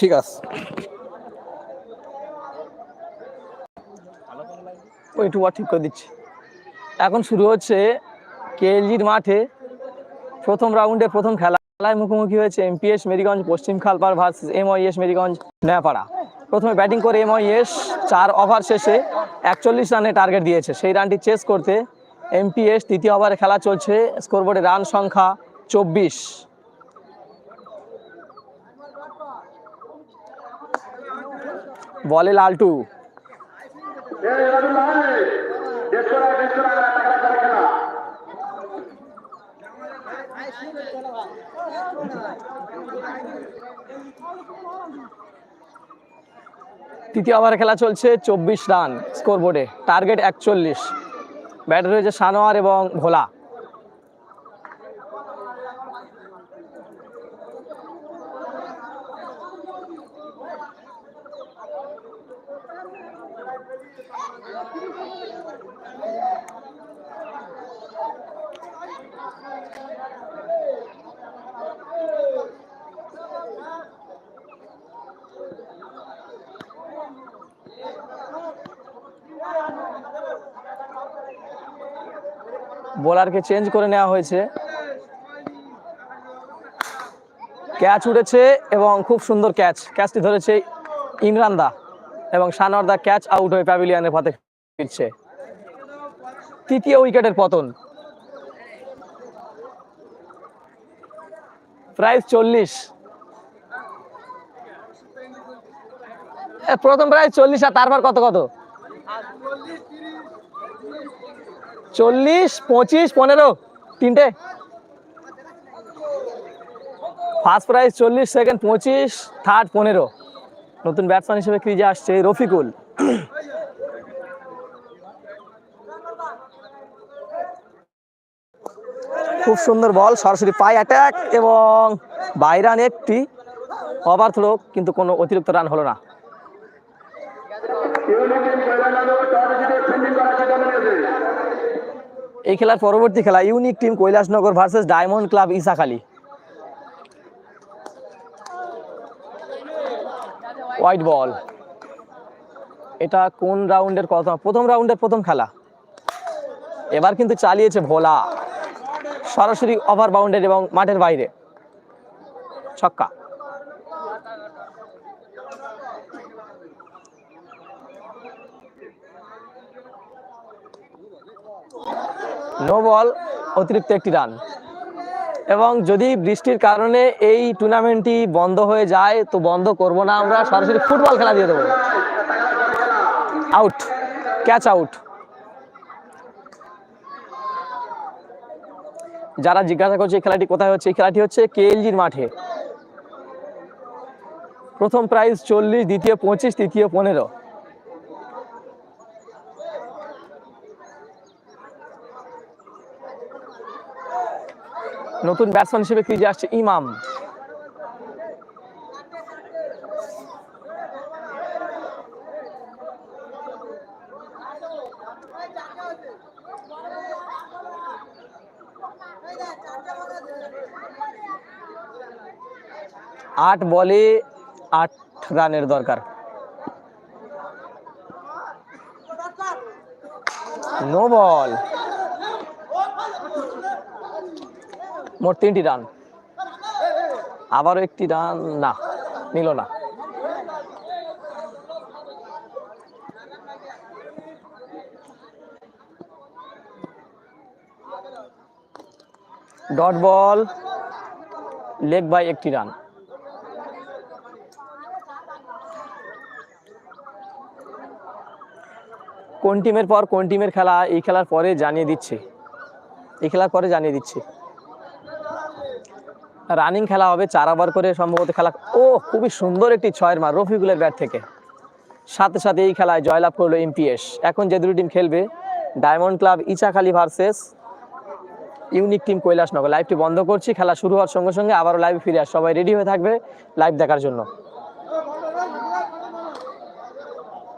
ঠিক আছে। ও, একটু ঠিক করে দিচ্ছি। এখন শুরু হচ্ছে কেএলজির মাঠে প্রথম রাউন্ডে প্রথম খেলায় মুখোমুখি হয়েছে এমপিএস মেরিগঞ্জ, পশ্চিম খালপাড় ভার্সেস এমআইএস মেরিগঞ্জ, নয়াপাড়া। প্রথমে ব্যাটিং করে এমআইএস চার ওভার শেষে একচল্লিশ রানে টার্গেট দিয়েছে। সেই রানটি চেস করতে এমপিএস তৃতীয় ওভারে খেলা চলছে। স্কোরবোর্ডে রান সংখ্যা চব্বিশ। বলে লালটু। তৃতীয় ওভারে খেলা চলছে চব্বিশ রান স্কোরবোর্ডে। টার্গেট একচল্লিশ। ব্যাটার রয়েছে সানোয়ার এবং ভোলা। বোলারকে চেঞ্জ করে নেওয়া হয়েছে। ক্যাচ উঠেছে এবং খুব সুন্দর ক্যাচ ক্যাচটি ধরেছে ইমরান দা। এবং সানোয়ার দা ক্যাচ আউট হয়ে প্যাভিলিয়নের পথে ফিরছে। তৃতীয় উইকেটের পতন। প্রাইস চল্লিশ। প্রথম প্রাইস চল্লিশ আর তারপর কত কত? চল্লিশ, পঁচিশ, পনেরো। তিনটে। ফার্স্ট প্রাইজ চল্লিশ, সেকেন্ড পঁচিশ, থার্ড পনেরো। নতুন ব্যাটসম্যান হিসেবে ক্রিজে আসছে রফিকুল। খুব সুন্দর বল, সরাসরি পাই অ্যাটাক এবং বাইরান একটি ওভার থ্রো কিন্তু কোনো অতিরিক্ত রান হলো না। এই খেলার পরবর্তী খেলা unique team Kailashnagar versus diamond club Isakhali. White ball. এটা কোন রাউন্ডের কথা? প্রথম রাউন্ডের প্রথম খেলা। এবার কিন্তু চালিয়েছে ভোলা। সরাসরি ওভার বাউন্ডারি এবং মাঠের বাইরে। ছক্কা। নো বল, অতিরিক্ত একটি রান। এবং যদি বৃষ্টির কারণে এই টুর্নামেন্টটি বন্ধ হয়ে যায়, তো বন্ধ করব না। আমরা সরাসরি ফুটবল খেলা দিয়ে দেবো। আউট ক্যাচ আউট যারা জিজ্ঞাসা করছে এই খেলাটি কোথায় হচ্ছে, এই খেলাটি হচ্ছে কেএলজির মাঠে। প্রথম প্রাইজ চল্লিশ, দ্বিতীয় পঁচিশ, তৃতীয় পনেরো। নতুন ব্যাটসম্যান হিসেবে ক্রিজে আসছে ইমাম। আট বলে আট রানের দরকার। No ball. মোট তিনটি রান। আবারও একটি রান, না, নিল না। ডট বল, লেগ বাই একটি রান। কোন টিমের পর, কোন টিমের খেলা, এই খেলার পরে জানিয়ে দিচ্ছে। এই খেলার পরে জানিয়ে দিচ্ছে। রানিং খেলা হবে, চার ওভার করে সম্ভবত খেলা। ও, খুবই সুন্দর একটি ছয়ের মার রফিকুলের ব্যাট থেকে। সাথে সাথে এই খেলায় জয়লাভ করল এমপিএস এখন যে দুটি টিম খেলবে, diamond club Ichakhali versus, unique team Kailashnagar. লাইভটি বন্ধ করছি, খেলা শুরু হওয়ার সঙ্গে সঙ্গে আবারও লাইভ ফিরে আস সবাই রেডি হয়ে থাকবে লাইভ দেখার জন্য।